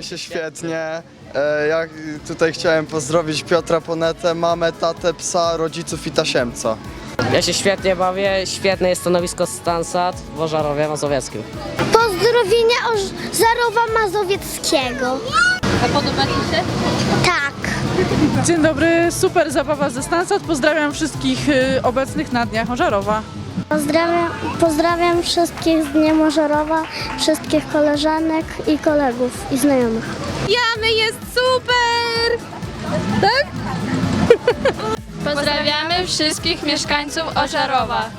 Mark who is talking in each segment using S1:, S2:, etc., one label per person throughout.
S1: się świetnie. E, Ja tutaj chciałem pozdrowić Piotra Ponetę, mamę, tatę, psa, rodziców i tasiemca.
S2: Ja się świetnie bawię, świetne jest stanowisko Stansat w Ożarowie Mazowieckim.
S3: Pozdrowienia Żarowa Mazowieckiego.
S4: A podoba Ci się?
S3: Tak.
S5: Dzień dobry, super zabawa ze Stansat. Pozdrawiam wszystkich y, obecnych na Dniach Ożarowa.
S3: Pozdrawiam, pozdrawiam wszystkich z Dniem Ożarowa, wszystkich koleżanek i kolegów i znajomych.
S4: Jany jest super! Tak? Pozdrawiamy wszystkich mieszkańców Ożarowa.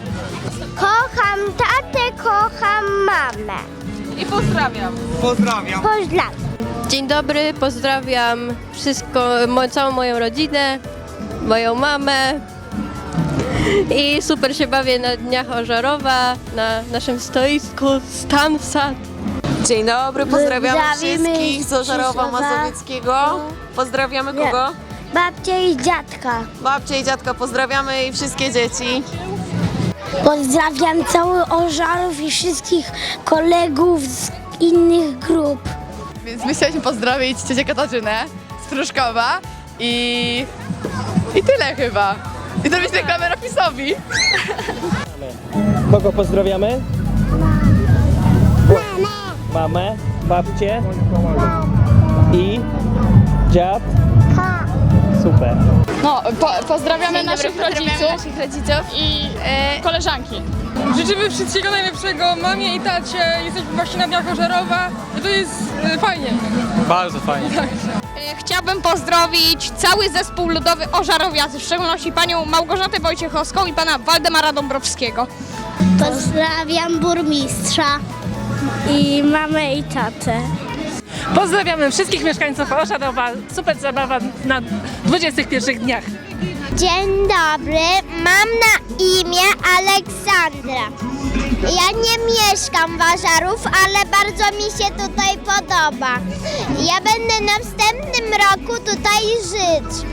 S3: Kocham tatę, kocham mamę.
S5: I pozdrawiam.
S1: Pozdrawiam.
S3: Pozdrawiam.
S4: Dzień dobry, pozdrawiam wszystko, całą moją rodzinę, moją mamę. I super się bawię na Dniach Ożarowa, na naszym stoisku Stansat.
S6: Dzień dobry, pozdrawiamy
S3: Pozdrawiamy
S6: wszystkich z Ożarowa
S3: Krzyżowa.
S6: Mazowieckiego. Pozdrawiamy
S3: Nie.
S6: kogo?
S3: Babcia i dziadka.
S6: Babcie i dziadka, pozdrawiamy i wszystkie dzieci.
S3: Pozdrawiam cały Ożarów i wszystkich kolegów z innych grup.
S5: Więc my chcieliśmy pozdrowić ciocię Katarzynę z Pruszkowa i... i tyle chyba. I zrobić reklamę Rafisowi.
S7: Kogo pozdrawiamy? Mamę, babcię i dziad. Super.
S5: No, po, pozdrawiamy naszych rodziców
S4: naszych rodziców.
S5: i e, koleżanki.
S8: Życzymy wszystkiego najlepszego mamie i tacie. Jesteśmy właśnie na dniach Ożarowa i to jest e, fajnie.
S7: Bardzo fajnie.
S9: Chciałbym pozdrowić cały zespół ludowy Ożarowiacy, w szczególności panią Małgorzatę Wojciechowską i pana Waldemara Dąbrowskiego.
S3: Pozdrawiam burmistrza i mamę i tatę.
S5: Pozdrawiamy wszystkich mieszkańców Ożarowa. Super zabawa na 21 dniach.
S3: Dzień dobry, mam na imię Aleksandra. Ja nie mieszkam w Ażarów, ale bardzo mi się tutaj podoba. Ja będę na wstępnym roku tutaj żyć.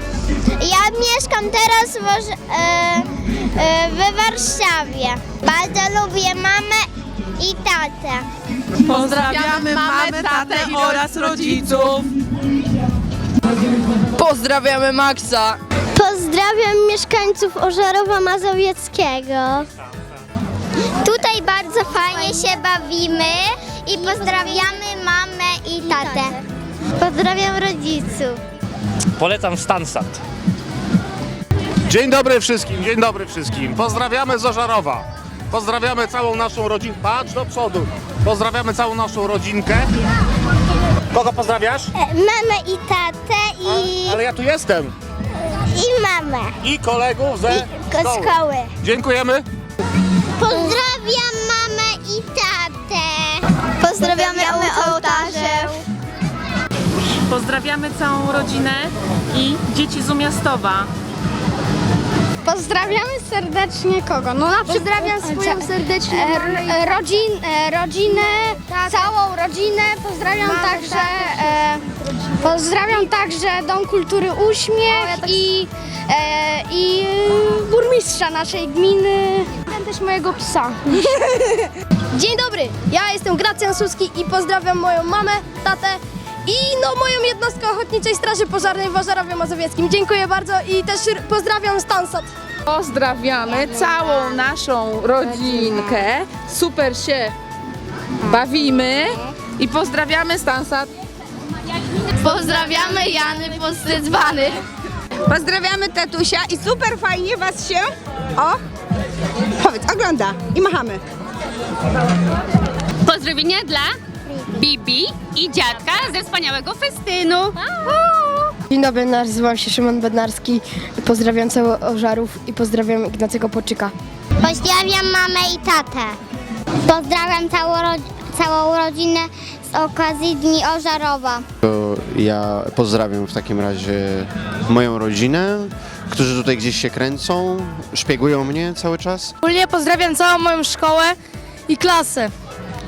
S3: Ja mieszkam teraz w, Oż- e, e, w Warszawie. Bardzo lubię mamę i tatę.
S5: Pozdrawiamy mamę, tatę oraz rodziców. Pozdrawiamy Maxa.
S3: Pozdrawiam mieszkańców Ożarowa Mazowieckiego. Tutaj bardzo fajnie się bawimy i pozdrawiamy mamę i tatę. Pozdrawiam rodziców.
S7: Polecam Stansat.
S10: Dzień dobry wszystkim, dzień dobry wszystkim. Pozdrawiamy z Ożarowa. Pozdrawiamy całą naszą rodzinkę. Patrz do przodu. Pozdrawiamy całą naszą rodzinkę. Kogo pozdrawiasz?
S3: Mamę i tatę i,
S10: Ale ja tu jestem.
S3: i mamę
S10: I kolegów ze
S3: ko-
S10: szkoły.
S3: szkoły.
S10: Dziękujemy.
S3: Pozdrawiam Pozdrawiamy
S5: całą rodzinę i dzieci z Umiastowa.
S3: Pozdrawiamy serdecznie kogo? No na Pozdrawiam swoją serdecznie rodzin, e, rodzinę, całą rodzinę. Pozdrawiam także e, pozdrawiam także Dom Kultury Uśmiech i, e, i e, burmistrza naszej gminy. Pozdrawiam też mojego psa. Dzień dobry, ja jestem Gracjan Suski i pozdrawiam moją mamę, tatę i no moją jednostkę Ochotniczej Straży Pożarnej w Ożarowie Mazowieckim. Dziękuję bardzo i też pozdrawiam Stansat.
S5: Pozdrawiamy całą naszą rodzinkę. Super się bawimy i pozdrawiamy Stansat.
S4: Pozdrawiamy Jany Podstydzbany.
S11: Pozdrawiamy tatusia i super fajnie was się, o, powiedz, ogląda i machamy.
S4: Pozdrowienia dla Bibi i dziadka ze wspaniałego festynu.
S12: Dzień dobry, nazywam się Szymon Bednarski. Pozdrawiam cały Ożarów i pozdrawiam Ignacego Poczyka.
S3: Pozdrawiam mamę i tatę. Pozdrawiam całą, ro- całą rodzinę z okazji Dni Ożarowa.
S1: Ja pozdrawiam w takim razie moją rodzinę, którzy tutaj gdzieś się kręcą, szpiegują mnie cały czas.
S12: Ogólnie pozdrawiam całą moją szkołę i klasę,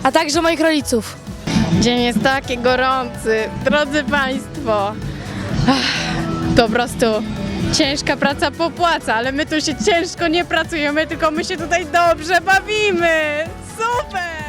S12: a także moich rodziców.
S5: Dzień jest taki gorący. Drodzy Państwo, ach, po prostu ciężka praca popłaca, ale my tu się ciężko nie pracujemy, tylko my się tutaj dobrze bawimy. Super!